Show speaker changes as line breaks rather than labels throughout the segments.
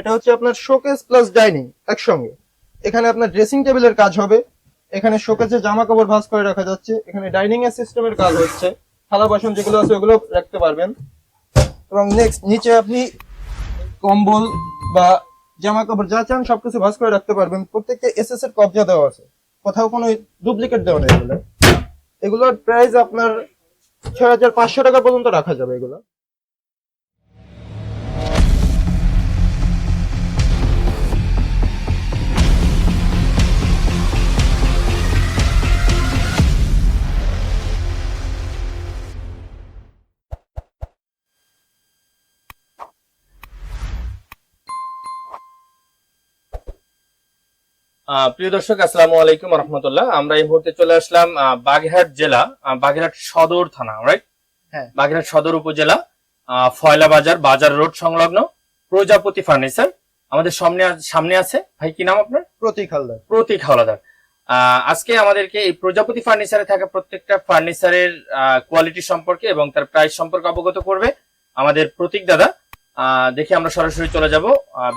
এটা হচ্ছে আপনার শোকেস প্লাস ডাইনিং একসঙ্গে। এখানে আপনার ড্রেসিং টেবিলের কাজ হবে। এখানে শোকেসে জামা কাপড় ভাঁজ করে রাখা যাচ্ছে। এখানে ডাইনিং এর সিস্টেমের কাজ হচ্ছে। থালা বাসন যেগুলো আছে ওগুলো রাখতে পারবেন। এবং নেক্সট নিচে আপনি কম্বল বা জামা কাপড় যা চান সবকিছু ভাঁজ করে রাখতে পারবেন। প্রত্যেকটা এসএস এর কবজা দেওয়া আছে। কোথাও কোনো ডুপ্লিকেট দেওয়া নেই এগুলো। এগুলোর প্রাইস আপনার ছয় হাজার পাঁচশো টাকা পর্যন্ত রাখা যাবে এগুলো।
প্রিয় দর্শক আসসালামু আলাইকুম রহমতুল্লাহ। আমরা এই মুহূর্তে চলে আসলাম বাগেরহাট জেলা বাগেরহাট সদর থানা রাইট
হ্যাঁ।
বাগেরহাট সদর উপজেলা ফয়লা বাজার বাজার রোড সংলগ্ন প্রজাপতি ফার্নিচার। আমাদের সামনে সামনে আছে। ভাই কি নাম আপনার?
প্রতীক হালদার।
প্রতীক হাওলাদার আহ, আজকে আমাদেরকে এই প্রজাপতি ফার্নিচারে থাকা প্রত্যেকটা ফার্নিচারের কোয়ালিটি সম্পর্কে এবং তার প্রাইস সম্পর্কে অবগত করবে আমাদের প্রতীক দাদা। আহ, দেখে আমরা সরাসরি চলে যাব।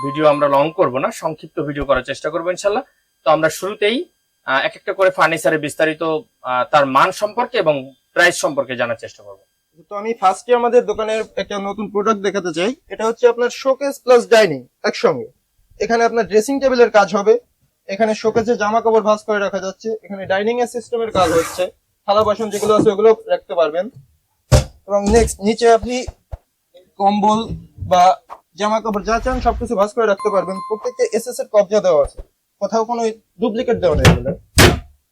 ভিডিও আমরা লং করব না সংক্ষিপ্ত ভিডিও করার চেষ্টা করব ইনশাল্লাহ তো আমরা শুরুতেই এক একটা করে ফার্নিচারের বিস্তারিত তার মান সম্পর্কে এবং প্রাইস সম্পর্কে জানার চেষ্টা করব।
তো আমি ফার্স্টে আমাদের দোকানের একটা নতুন প্রোডাক্ট দেখাতে চাই। এটা হচ্ছে আপনার শোকেস প্লাস ডাইনিং একসঙ্গে। এখানে আপনার ড্রেসিং টেবিলের কাজ হবে। এখানে শোকেসে জামা কাপড় ভাঁজ করে রাখা যাচ্ছে। এখানে ডাইনিং এর সিস্টেমের কাজ হচ্ছে। থালা বাসন যেগুলো আছে ওগুলো রাখতে পারবেন। এবং নেক্সট নিচে আপনি কম্বল বা জামা কাপড় যা চান সবকিছু ভাঁজ করে রাখতে পারবেন। প্রত্যেকটা এসএস এর কবজা দেওয়া আছে। কোথাও কোনো ডুপ্লিকেট দেওয়া নেই এগুলো।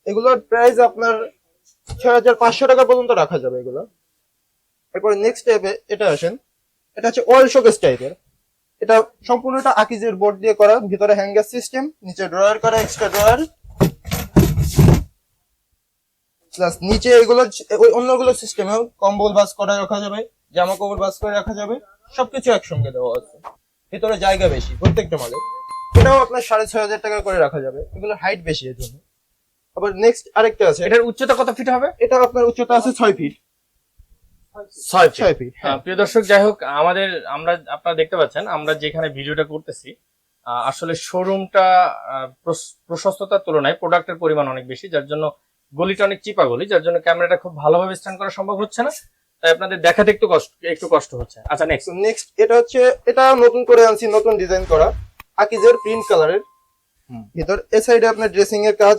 এগুলোর প্রাইস আপনার ছয় হাজার পাঁচশো টাকা পর্যন্ত রাখা যাবে এগুলো। এরপরে নেক্সট টাইপে এটা আসেন। এটা হচ্ছে অয়েল শোকেস টাইপের এটা সম্পূর্ণটা আকিজের বোর্ড দিয়ে করা, ভিতরে হ্যাঙ্গার সিস্টেম নিচে ড্রয়ার করা এক্সট্রা ড্রয়ার প্লাস নিচে এগুলো, ওই অন্যগুলো সিস্টেমেও কম্বল বাস করে রাখা যাবে, জামা কাপড় বাস করে রাখা যাবে। সবকিছু একসঙ্গে দেওয়া আছে। ভিতরে জায়গা বেশি, প্রত্যেকটা মালে এটাও আপনার সাড়ে ছয় হাজার টাকা করে রাখা যাবে। এগুলো হাইট বেশি এর জন্য। আবার নেক্সট আরেকটা আছে।
এটার উচ্চতা কত ফিট হবে?
এটা আপনার উচ্চতা আছে ছয় ফিট
ছয় ফিট
হ্যাঁ।
প্রিয় দর্শক যাই হোক আমাদের আমরা আপনারা দেখতে পাচ্ছেন আমরা যেখানে ভিডিওটা করতেছি আসলে শোরুমটা প্রশস্ততার তুলনায় প্রোডাক্টের পরিমাণ অনেক বেশি যার জন্য গলিটা অনেক চিপা গলি যার জন্য ক্যামেরাটা খুব ভালোভাবে স্ট্যান্ড করা সম্ভব হচ্ছে না। তাই আপনাদের দেখাতে একটু কষ্ট একটু কষ্ট হচ্ছে। আচ্ছা নেক্সট
নেক্সট এটা হচ্ছে এটা নতুন করে আনছি নতুন ডিজাইন করা। আকিজের প্রিন্ট কালারের ভিতর এ সাইডে আপনার ড্রেসিং এর কাজ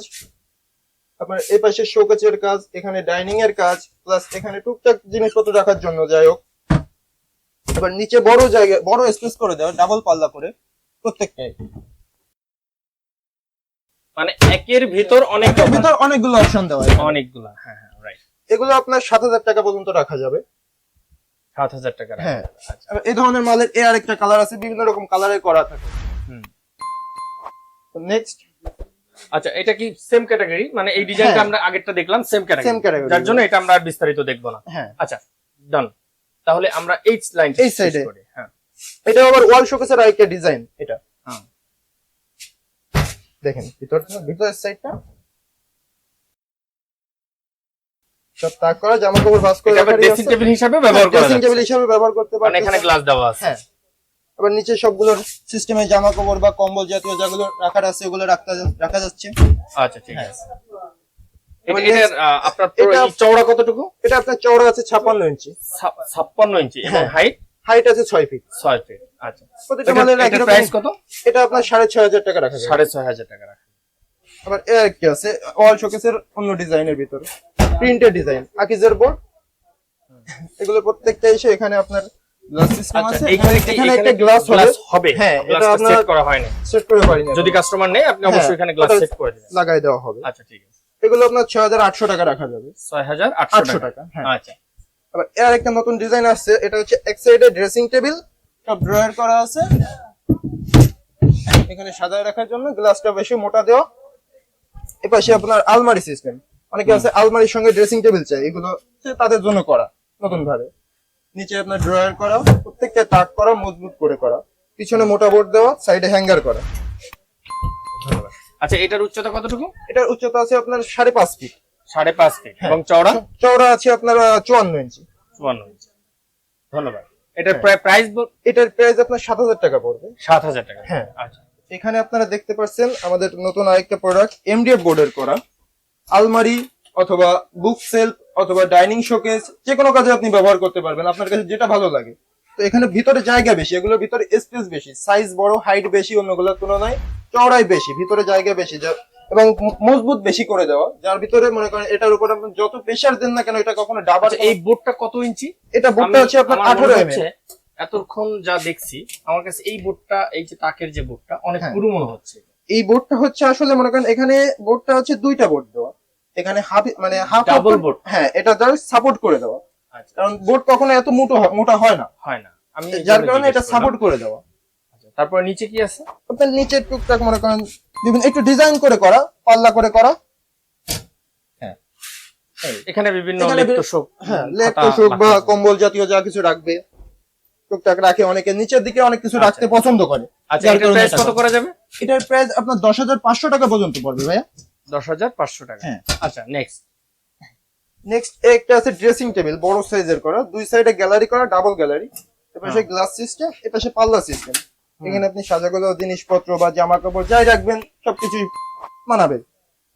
আপনার এই পাশে শোকেচের কাজ এখানে ডাইনিং এর কাজ প্লাস এখানে টুকটাক জিনিসপত্র রাখার জন্য যাই হোক। এবার নিচে বড় জায়গা বড় স্পেস করে দেওয়া ডাবল পাল্লা করে প্রত্যেকটাই।
মানে একের ভিতর অনেক
ভিতর অনেকগুলো অপশন দেওয়া আছে।
অনেকগুলা হ্যাঁ হ্যাঁ রাইট
এগুলো আপনার সাত হাজার টাকা পর্যন্ত রাখা যাবে।
সাত হাজার টাকা
হ্যাঁ।
আচ্ছা।
এই ধরনের মালের এ আরেকটা কালার আছে বিভিন্ন রকম কালারের করা থাকে। নেক্সট
আচ্ছা এটা কি সেম ক্যাটাগরি মানে এই ডিজাইনটা
হ্যাঁ।
আমরা আগেরটা দেখলাম সেম ক্যাটাগরি
সেম ক্যাটাগরি
যার জন্য এটা আমরা আর বিস্তারিত দেখব না।
হ্যাঁ।
আচ্ছা ডান তাহলে আমরা এই লাইন
এই এ।
হ্যাঁ।
এটা আবার ওয়াল শোকেসের আরেকটা ডিজাইন এটা
হ্যাঁ।
দেখেন ভিতর ভিতরের সাইডটা সব তাক করা জামা কাপড় ভাঁজ করে
ড্রেসিং টেবিল হিসাবে ব্যবহার করা
ড্রেসিং টেবিল
যাচ্ছে
ব্যবহার করতে
মানে এখানে
পারেন
গ্লাস দেওয়া আছে।
হ্যাঁ। আবার নিচে সবগুলোর সিস্টেমে জামা কাপড় বা কম্বল জাতীয় যেগুলো রাখার আছে ওগুলো রাখতে রাখা যাচ্ছে।
আচ্ছা ঠিক
হ্যাঁ।
আছে। আপনার চওড়া কতটুকু?
এটা আপনার চওড়া আছে ইঞ্চি।
ছাপ্পান্ন ইঞ্চি। এবং
হ্যাঁ।
হাইট
হাইট আছে ছয় ফিট
ছয় ফিট আচ্ছা।
প্রতিটা মালের
প্রাইস কত?
এটা আপনার সাড়ে ছয় হাজার টাকা রাখা
সাড়ে ছয় হাজার টাকা রাখা
আবার এ কি আছে শোকেসের অন্য ডিজাইনের ভিতরে। প্রিন্টেড ডিজাইন আকিজের বোর্ড এগুলো প্রত্যেকটা এসে এখানে আপনার গ্লাস সিস্টেম
আচ্ছা
আছে? এখানে এখানে একটা গ্লাস হবে। হ্যাঁ, এটা আপনার-
সেট করা হয়নি।
সেট করে পারি না
যদি কাস্টমার নেই আপনি অবশ্যই
হ্যাঁ,
এখানে গ্লাস সেট করে দিবেন।
লাগাই দেওয়া হবে।
আচ্ছা ঠিক আছে।
এগুলো আপনার ছয় হাজার আটশো টাকা রাখা যাবে।
টাকা।
হ্যাঁ।
আচ্ছা।
আবার এর একটা নতুন ডিজাইন আসছে এটা হচ্ছে এক সাইডে ড্রেসিং টেবিল সব ড্রয়ার করা আছে। এখানে সাজায় রাখার জন্য গ্লাসটা বেশি মোটা দেওয়া। এপাশে আপনার আলমারি সিস্টেম অনেকে আছে আলমারির সঙ্গে ড্রেসিং টেবিল চাই এগুলো তাদের জন্য করা নতুন ভাবে নিচে আপনার ড্রয়ার করা প্রত্যেকটা তাক করা মজবুত করে করা। পিছনে মোটা বোর্ড দেওয়া সাইডে হ্যাঙ্গার করা।
আচ্ছা এটার উচ্চতা কতটুকু?
এটার উচ্চতা আছে আপনার সাড়ে পাঁচ ফিট
সাড়ে পাঁচ ফিট
হ্যাঁ।
এবং চওড়া?
চওড়া আছে আপনার চুয়ান্ন ইঞ্চি
চুয়ান্ন ইঞ্চি ধন্যবাদ। এটার
হ্যাঁ।
প্রাইস
এটার প্রাইস আপনার সাত হাজার টাকা পড়বে।
সাত হাজার টাকা।
হ্যাঁ।
আচ্ছা।
এখানে আপনারা দেখতে পাচ্ছেন আমাদের নতুন আরেকটা প্রোডাক্ট এমডিএফ বোর্ডের করা। আলমারি অথবা বুক সেলফ অথবা ডাইনিং শোকেস যে কোনো কাজে আপনি ব্যবহার করতে পারবেন আপনার কাছে যেটা ভালো লাগে। তো এখানে ভিতরে জায়গা বেশি এগুলোর ভিতরে স্পেস বেশি সাইজ বড় হাইট বেশি অন্যগুলোর তুলনায় চওড়াই বেশি ভিতরে জায়গা বেশি যা- এবং মজবুত বেশি করে দেওয়া যার ভিতরে মনে করেন এটার উপর আপনি যত প্রেশার দেন না কেন এটা কখনো ডাবার
আচ্ছা এই বোর্ডটা কত ইঞ্চি?
এটা বোর্ডটা হচ্ছে আপনার আঠারো এম
হচ্ছে, এতক্ষণ যা দেখছি আমার কাছে এই বোর্ডটা এই যে তাকের যে বোর্ডটা অনেক
হ্যাঁ।
পুরো মনে হচ্ছে।
এই বোর্ডটা হচ্ছে আসলে মনে করেন এখানে বোর্ডটা হচ্ছে দুইটা বোর্ড দেওয়া। এখানে হাফ মানে হাফ
Double board।
হ্যাঁ এটা দ্বারা সাপোর্ট করে দেওয়া।
আচ্ছা।
কারণ বোর্ড কখনো এত মোটা মোটা হয় না।
হয় না। আমি
যার কারণে এটা সাপোর্ট করে দেওয়া।
আচ্ছা, তারপর নিচে কি আছে?
আপনার নিচের টুকটাক মনে করেন বিভিন্ন একটু ডিজাইন করে করা পাল্লা করে করা। হ্যাঁ।
এখানে বিভিন্ন
এখানে
লিপ্ত
বি-
শোক
হ্যাঁ লেপ তোষক বা কম্বল জাতীয় যা কিছু রাখবে। টুকটাক রাখে অনেকে। নিচের দিকে অনেক কিছু
আচ্ছা।
রাখতে পছন্দ করে।
আচ্ছা এটার প্রাইস কত করা যাবে?
এটার প্রাইস আপনার দশ হাজার পাঁচশো টাকা পর্যন্ত পড়বে ভাইয়া।
দশ হাজার পাঁচশো টাকা।
হ্যাঁ।
আচ্ছা নেক্সট
নেক্সট একটা আছে ড্রেসিং টেবিল বড় সাইজের করা। দুই সাইডে গ্যালারি করা ডাবল গ্যালারি এপাশে। গ্লাস সিস্টেম এপাশে পাল্লা সিস্টেম এখানে আপনি সাজাগুলো জিনিসপত্র বা জামা কাপড় যাই রাখবেন সবকিছুই মানাবে।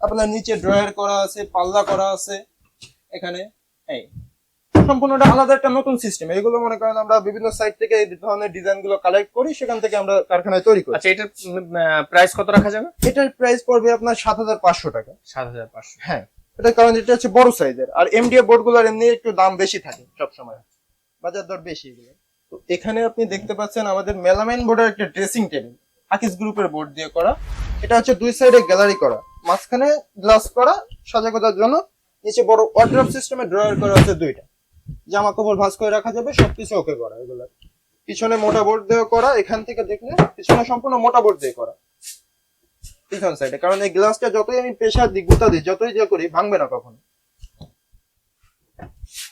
আপনার নিচে ড্রয়ার করা আছে পাল্লা করা আছে এখানে এই। সম্পূর্ণটা আলাদা একটা নতুন সিস্টেম এগুলো মনে করেন আমরা বিভিন্ন সাইট থেকে এই ধরনের ডিজাইনগুলো কালেক্ট করি সেখান থেকে আমরা কারখানায় তৈরি করি।
আচ্ছা এটার প্রাইস কত রাখা যাবে?
এটার প্রাইস পড়বে আপনার সাত হাজার পাঁচশো টাকা।
সাত হাজার পাঁচশো।
হ্যাঁ এটার কারণ এটা হচ্ছে বড় সাইজের আর এমডিএফ বোর্ডগুলোর এমনি একটু দাম বেশি থাকে সবসময়। বাজার দর বেশি এগুলো। তো এখানে আপনি দেখতে পাচ্ছেন আমাদের মেলামাইন বোর্ডের একটা ড্রেসিং টেবিল আকিস গ্রুপের বোর্ড দিয়ে করা। এটা হচ্ছে দুই সাইডে গ্যালারি করা। মাঝখানে গ্লাস করা সাজা জন্য। নিচে বড় ওয়ার্ড্রপ সিস্টেমে ড্রয়ার করা আছে দুইটা। জামা কাপড় ভাঁজ করে রাখা যাবে সবকিছু ওকে করা এগুলো। পিছনে মোটা বোর্ড দিয়ে করা এখান থেকে দেখলে পিছনে সম্পূর্ণ মোটা বোর্ড দিয়ে করা। পিছন সাইডে কারণ এই গ্লাসটা যতই আমি প্রেশার দিই গুতা দিই যতই যা করি ভাঙবে না কখনো।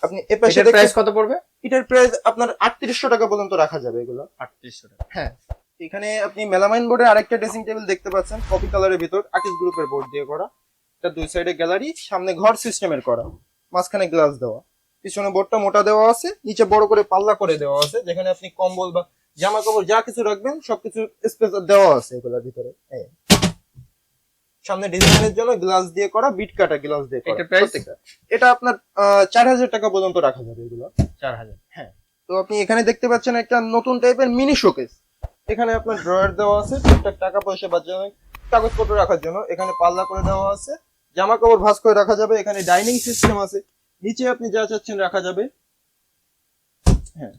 আপনি এ পাশে
প্রাইস কত পড়বে?
এটার প্রাইস আপনার আটত্রিশশো টাকা পর্যন্ত রাখা যাবে এগুলো।
আটত্রিশশো টাকা।
হ্যাঁ। এখানে আপনি মেলামাইন বোর্ডে আরেকটা ড্রেসিং টেবিল দেখতে পাচ্ছেন কপি কালারের ভিতর আকিস গ্রুপের বোর্ড দিয়ে করা। এটা দুই সাইডে গ্যালারি সামনে ঘর সিস্টেমের করা। মাঝখানে গ্লাস দেওয়া। পিছনে বোর্ডটা মোটা দেওয়া আছে নিচে বড় করে পাল্লা করে দেওয়া আছে। যেখানে আপনি কম্বল বা জামা কাপড় যা কিছু রাখবেন সবকিছু স্পেস দেওয়া আছে এগুলোর ভিতরে। সামনে ডিজাইনের জন্য গ্লাস দিয়ে করা বিট কাটা গ্লাস দিয়ে
price?
প্রত্যেকটা। এটা আপনার চার হাজার টাকা পর্যন্ত রাখা যাবে এগুলো।
চার হাজার। হ্যাঁ।
তো আপনি এখানে দেখতে পাচ্ছেন একটা নতুন টাইপের মিনি শোকেস এখানে আপনার ড্রয়ার দেওয়া আছে টুকটাক টাকা পয়সা বা যেন কাগজপত্র রাখার জন্য। এখানে পাল্লা করে দেওয়া আছে। জামা কাপড় ভাঁজ করে রাখা যাবে। এখানে ডাইনিং সিস্টেম আছে। নিচে আপনি যা চাচ্ছেন রাখা যাবে। হ্যাঁ।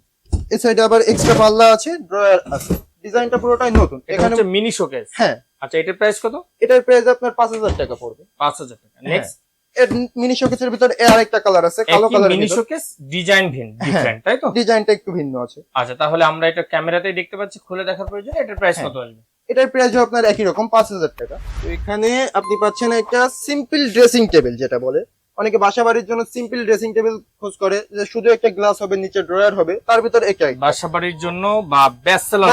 এই সাইডে আবার এক্সট্রা পাল্লা আছে ড্রয়ার আছে। ডিজাইনটা পুরোটাই নতুন।
এখানে হচ্ছে মিনি শোকেস
হ্যাঁ।
আচ্ছা এটার প্রাইস কত?
এটার প্রাইস আপনার পাঁচ হাজার টাকা পড়বে।
পাঁচ হাজার টাকা। নেক্সট
এর মিনি শোকেসের ভিতরে এর আরেকটা কালার আছে কালো কালারের
মিনি শোকেস ডিজাইন ভিন
হ্যাঁ।
ডিফারেন্ট তাই তো?
ডিজাইনটা একটু ভিন্ন আছে।
আচ্ছা তাহলে আমরা এটা ক্যামেরাতেই দেখতে পাচ্ছি খুলে দেখার প্রয়োজন এটার প্রাইস
হ্যাঁ।
কত আসবে?
এটার প্রাইস আপনার একই রকম পাঁচ হাজার টাকা। তো এখানে আপনি পাচ্ছেন একটা সিম্পল ড্রেসিং টেবিল যেটা বলে। অনেকে বাসা বাড়ির জন্য সিম্পল ড্রেসিং টেবিল খোঁজ করে যে শুধু একটা গ্লাস হবে নিচে ড্রয়ার হবে তার ভিতরে একটা
বাসা বাড়ির জন্য বা ব্যাচেলর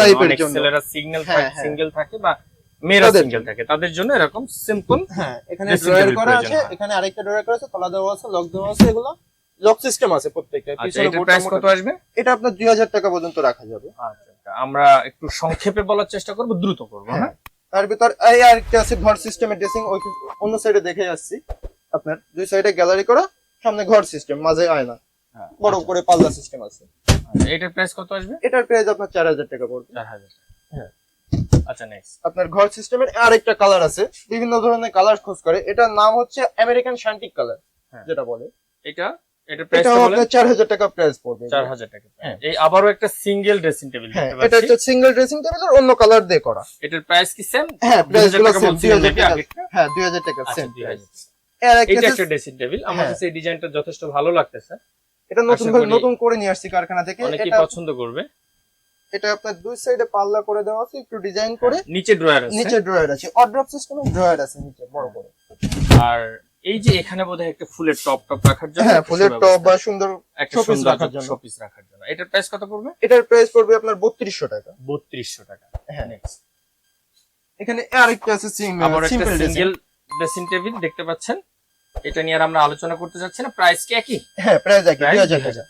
লাইফের
জন্য।
ছেলেরা সিঙ্গেল
হ্যাঁ,
থাকে
হ্যাঁ।
সিঙ্গেল থাকে বা মেয়েরা সিঙ্গেল থাকে। তাদের জন্য এরকম সিম্পল
হ্যাঁ এখানে ড্রয়ার করা আছে এখানে আরেকটা ড্রয়ার করা আছে তলা দেওয়া আছে লক দেওয়া আছে এগুলো লক সিস্টেম আছে প্রত্যেকটা।
আচ্ছা
পিছনে
প্রাইস কত আসবে?
এটা আপনার দুই হাজার টাকা পর্যন্ত রাখা যাবে।
আচ্ছা আচ্ছা, আমরা একটু সংক্ষেপে বলার চেষ্টা করব দ্রুত করব হ্যাঁ।
হ্যাঁ? তার ভিতর এই আরেকটা আছে ঘর সিস্টেমের ড্রেসিং ওই অন্য সাইডে দেখে আসছি আপনার দুই সাইডে গ্যালারি করা সামনে ঘর সিস্টেম মাঝে আয়না।
হ্যাঁ,
বড়
আচ্ছা,
করে পাল্লা সিস্টেম আছে।
আচ্ছা, এটার প্রাইস কত আসবে?
এটার প্রাইস আপনার চার হাজার টাকা পড়বে।
চার হাজার
হ্যাঁ।
আচ্ছা নেক্সট
আপনার ঘর সিস্টেমের আরেকটা কালার আছে বিভিন্ন ধরনের কালার খোঁজ করে। এটার নাম হচ্ছে আমেরিকান শান্টিক কালার। যেটা বলে।
এটা? এটার প্রাইস
চার হাজার টাকা প্রাইস পড়বে।
চার হাজার টাকা
হ্যাঁ।
এই আবারও একটা সিঙ্গেল ড্রেসিং টেবিল
এটা হচ্ছে সিঙ্গেল ড্রেসিং টেবিল আর অন্য কালার দিয়ে করা।
এটার প্রাইস কি সেম
হ্যাঁ
প্রাইসগুলো
সেম দুই
বলছিলেন
হাজার
নাকি
টাকা।
আগেরটা?
হ্যাঁ দুই হাজার টাকা
আচ্ছা,
সেম
2000
এর
এটা
একটা
ড্রেসিং টেবিল আমার
হ্যাঁ।
কাছে এই ডিজাইনটা যথেষ্ট ভালো লাগতেছে।
এটা নতুন ভাবে নতুন করে নিয়ে আসছি কারখানা থেকে।
অনেকেই পছন্দ করবে।
এটা আপনার দুই সাইডে পাল্লা করে দেওয়া আছে একটু ডিজাইন করে।
নিচে ড্রয়ার আছে।
নিচে ড্রয়ার আছে। অড্রপ সিস্টেমে ড্রয়ার আছে নিচে বড় করে।
আর এই যে এখানে বোধহয় একটা ফুলের টপ টপ রাখার জন্য
হ্যাঁ ফুলের টপ বা সুন্দর
একটা সুন্দর
রাখার জন্য।
শোপিস রাখার জন্য। এটার প্রাইস কত পড়বে?
এটার প্রাইস পড়বে আপনার বত্রিশশো টাকা।
বত্রিশশো টাকা।
হ্যাঁ।
Next.
এখানে আরেকটা আছে সিম্পল
সিঙ্গেল ড্রেসিং টেবিল দেখতে পাচ্ছেন। এটা নিয়ে আর আমরা আলোচনা করতে যাচ্ছি না। প্রাইস কি একই?
হ্যাঁ প্রাইস একই
প্রাইস
দুই হাজার টাকা।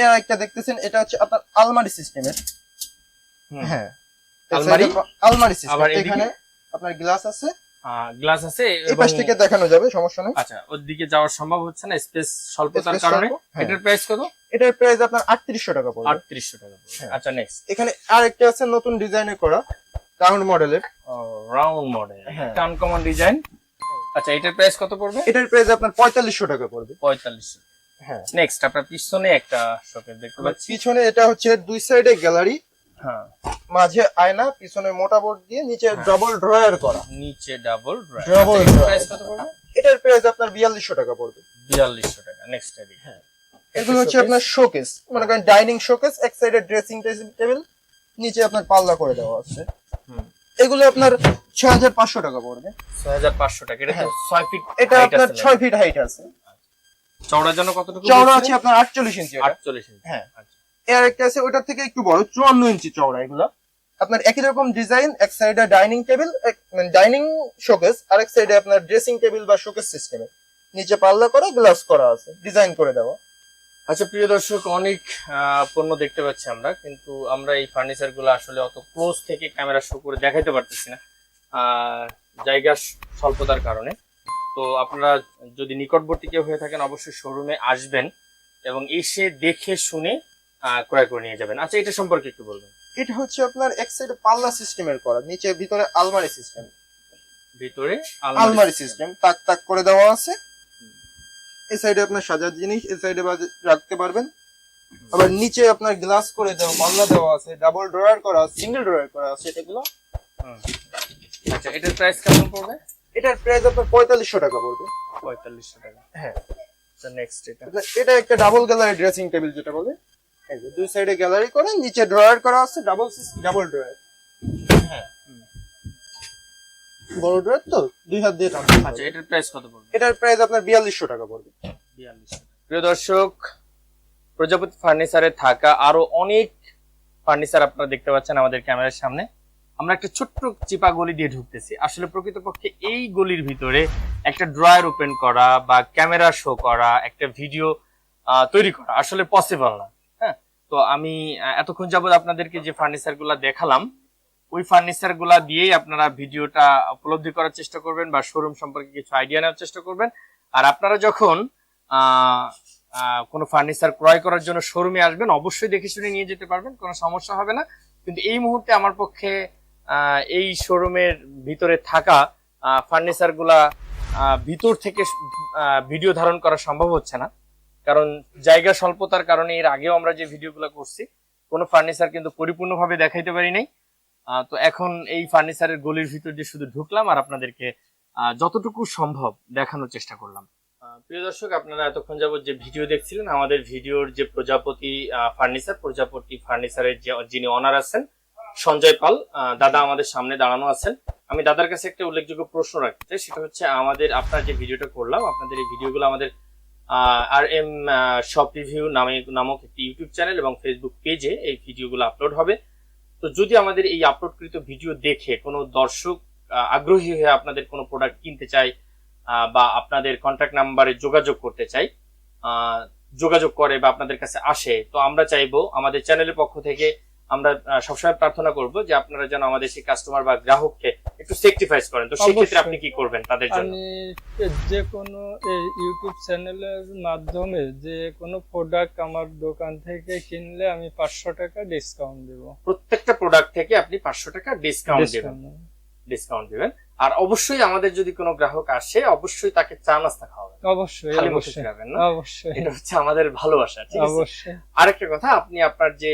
এর একটা দেখতেছেন এটা হচ্ছে আপনার আলমারি সিস্টেমের হ্যাঁ।
আলমারি?
আলমারি সিস্টেম
আবার
এখানে আপনার গ্লাস আছে।
গ্লাস আছে
এই পাশ থেকে দেখানো যাবে সমস্যা নেই।
আচ্ছা ওর দিকে যাওয়া সম্ভব হচ্ছে না স্পেস স্বল্পতার কারণে?
হ্যাঁ।
এটার প্রাইস কত?
এটার প্রাইস আপনার আটত্রিশশো টাকা পড়বে।
আটত্রিশশো টাকা
হ্যাঁ।
আচ্ছা নেক্সট
এখানে আরেকটা আছে নতুন ডিজাইনে করা রাউন্ড মডেলের
রাউন্ড মডেল
হ্যাঁ।
আনকমন ডিজাইন আচ্ছা এটার প্রাইস কত পড়বে?
এটার প্রাইস আপনার পঁয়তাল্লিশশো টাকা পড়বে।
পঁয়তাল্লিশশো।
হ্যাঁ।
নেক্সট আপনার পিছনে একটা শোকেস দেখতে পাচ্ছি।
পিছনে এটা হচ্ছে দুই সাইডে গ্যালারি
হ্যাঁ।
মাঝে আয়না পিছনে মোটা বোর্ড দিয়ে নিচে
হ্যাঁ।
ডাবল ড্রয়ার করা।
নিচে ডাবল
Double drawer।
প্রাইস কত পড়বে?
এটার প্রাইস আপনার বিয়াল্লিশশো টাকা পড়বে।
বিয়াল্লিশশো টাকা। নেক্সট এদিকে।
হ্যাঁ। এগুলো হচ্ছে আপনার শোকেস মনে করেন ডাইনিং শোকেস এক সাইডে ড্রেসিং টেবিল নিচে আপনার পাল্লা করে দেওয়া আছে।
হুম।
এগুলো আপনার ছয় হাজার পাঁচশো টাকা পড়বে।
ছয় হাজার পাঁচশো টাকা এটা
হ্যাঁ।
ছয় ফিট
এটা আপনার ছয় ফিট হাইট আছে।
কতটুকু
চওড়া আছে আপনার আটচল্লিশ ইঞ্চি
আটচল্লিশ ইঞ্চি
হ্যাঁ।
আচ্ছা।
এর একটা আছে ওটার থেকে একটু বড় চুয়ান্ন ইঞ্চি চওড়া এগুলো। আপনার একই রকম ডিজাইন এক সাইডে ডাইনিং টেবিল ডাইনিং শোকেস আর এক সাইডে আপনার ড্রেসিং টেবিল বা শোকেস সিস্টেমে নিচে পাল্লা করা গ্লাস করা আছে ডিজাইন করে দেওয়া।
আচ্ছা প্রিয় দর্শক অনেক পণ্য দেখতে পাচ্ছি আমরা কিন্তু আমরা এই ফার্নিচারগুলো আসলে অত ক্লোজ থেকে ক্যামেরা শো করে দেখাইতে পারতেছি না। আহ, জায়গা স্বল্পতার কারণে। তো আপনারা যদি নিকটবর্তী কেউ হয়ে থাকেন অবশ্যই শোরুমে আসবেন এবং এসে দেখে শুনে ক্রয় করে নিয়ে যাবেন। আচ্ছা এটা সম্পর্কে একটু বলবেন।
এটা হচ্ছে আপনার এক সাইডে পাল্লা সিস্টেমের করা নিচে ভিতরে আলমারি সিস্টেম
ভিতরে
আলমারি সিস্টেম তাক তাক করে দেওয়া আছে। এই সাইডে আপনার সাজার জিনিস এই সাইডে রাখতে পারবেন। আবার নিচে আপনার গ্লাস করে দেওয়া পাল্লা দেওয়া আছে ডাবল ড্রয়ার করা সিঙ্গেল ড্রয়ার করা আছে এগুলো।
আচ্ছা এটার প্রাইস কেমন পড়বে?
এটার প্রাইস আপনার পঁয়তাল্লিশশো টাকা পড়বে।
পঁয়তাল্লিশশো টাকা।
হ্যাঁ।
আচ্ছা নেক্সট এটা।
আপনার এটা একটা ডাবল গ্যালারি ড্রেসিং টেবিল যেটা বলে। দুই সাইডে গ্যালারি করে নিচে ড্রয়ার করা আছে ডাবল ডাবল ড্রয়ার
হ্যাঁ হুম।
বড় ড্রয়ার তো দুই হাত দিয়ে টানতে
আচ্ছা এটার প্রাইস কত পড়বে?
এটার প্রাইস আপনার বিয়াল্লিশশো টাকা পড়বে।
প্রিয় দর্শক প্রজাপতি ফার্নিচারে থাকা আরও অনেক ফার্নিচার আপনারা দেখতে পাচ্ছেন আমাদের ক্যামেরার সামনে। আমরা একটা ছোট্ট চিপা গলি দিয়ে ঢুকতেছি। আসলে প্রকৃতপক্ষে এই গলির ভিতরে একটা ড্রয়ার ওপেন করা বা ক্যামেরা শো করা একটা ভিডিও তৈরি করা আসলে পসিবল না। হ্যাঁ তো আমি এতক্ষণ যাবত আপনাদেরকে যে ফার্নিচারগুলা দেখালাম ওই ফার্নিচারগুলা দিয়েই আপনারা ভিডিওটা উপলব্ধি করার চেষ্টা করবেন বা শোরুম সম্পর্কে কিছু আইডিয়া নেওয়ার চেষ্টা করবেন। আর আপনারা যখন কোনো ফার্নিচার ক্রয় করার জন্য শোরুমে আসবেন, অবশ্যই দেখে শুনে নিয়ে যেতে পারবেন, কোনো সমস্যা হবে না। কিন্তু এই মুহূর্তে আমার পক্ষে এই শোরুমের ভিতরে থাকা ফার্নিচারগুলা ভিতর থেকে ভিডিও ধারণ করা সম্ভব হচ্ছে না। কারণ জায়গা স্বল্পতার কারণে এর আগেও আমরা যে ভিডিওগুলো করছি, কোনো ফার্নিচার কিন্তু পরিপূর্ণভাবে দেখাইতে পারি নাই। তো এখন এই ফার্নিচারের গলির ভিতর দিয়ে শুধু ঢুকলাম আর আপনাদেরকে যতটুকু সম্ভব দেখানোর চেষ্টা করলাম। প্রিয় দর্শক, আপনারা এতক্ষণ যাবত যে ভিডিও দেখছিলেন, আমাদের ভিডিওর যে প্রজাপতি ফার্নিচার প্রজাপতি ফার্নিচারের যে, যিনি অনার আছেন, সঞ্জয় পাল দাদা আমাদের সামনে দাঁড়ানো আছেন। আমি দাদার কাছে একটা উল্লেখযোগ্য প্রশ্ন রাখতে চাই, সেটা হচ্ছে আমাদের, আপনার যে ভিডিওটা করলাম, আপনাদের এই ভিডিওগুলো আমাদের আর এম শপ রিভিউ নামে, নামক একটি ইউটিউব চ্যানেল এবং ফেসবুক পেজে এই ভিডিওগুলো আপলোড হবে। তো যদি আমাদের এই আপলোডকৃত ভিডিও দেখে কোনো দর্শক আগ্রহী হয়ে আপনাদের কোনো প্রোডাক্ট কিনতে চায় বা আপনাদের কন্ট্যাক্ট নাম্বারে যোগাযোগ করতে চাই যোগাযোগ করে বা আপনাদের কাছে আসে, তো আমরা চাইব আমাদের চ্যানেলের পক্ষ থেকে আমরা সবসময় প্রার্থনা করব যে আপনারা যেন আমাদের সেই কাস্টমার বা গ্রাহককে একটু সেক্রিফাইস করেন। তো সেক্ষেত্রে। আপনি কি করবেন তাদের জন্য?
যে কোনো এই ইউটিউব চ্যানেলের মাধ্যমে যে কোনো প্রোডাক্ট আমার দোকান থেকে কিনলে আমি পাঁচশো টাকা ডিসকাউন্ট দেব।
প্রত্যেকটা প্রোডাক্ট থেকে আপনি পাঁচশো টাকা ডিসকাউন্ট দেবেন। ডিসকাউন্ট দিবেন। আর অবশ্যই আমাদের যদি কোনো গ্রাহক আসে অবশ্যই তাকে চা নাস্তা খাওয়াবেন।
অবশ্যই
খালি
অবশ্যই
ফেরাবেন না।
অবশ্যই।
এটা হচ্ছে আমাদের ভালোবাসা ঠিক আছে?
অবশ্যই।
আরেকটা কথা আপনি আপনার যে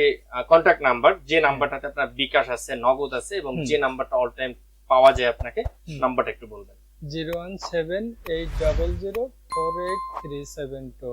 কন্ট্যাক্ট নাম্বার যে নাম্বারটাতে আপনার বিকাশ আছে নগদ আছে এবং যে নাম্বারটা অল টাইম পাওয়া যায় আপনাকে। নাম্বারটা একটু বলবেন।
Zero one seven eight double zero four eight three seven two.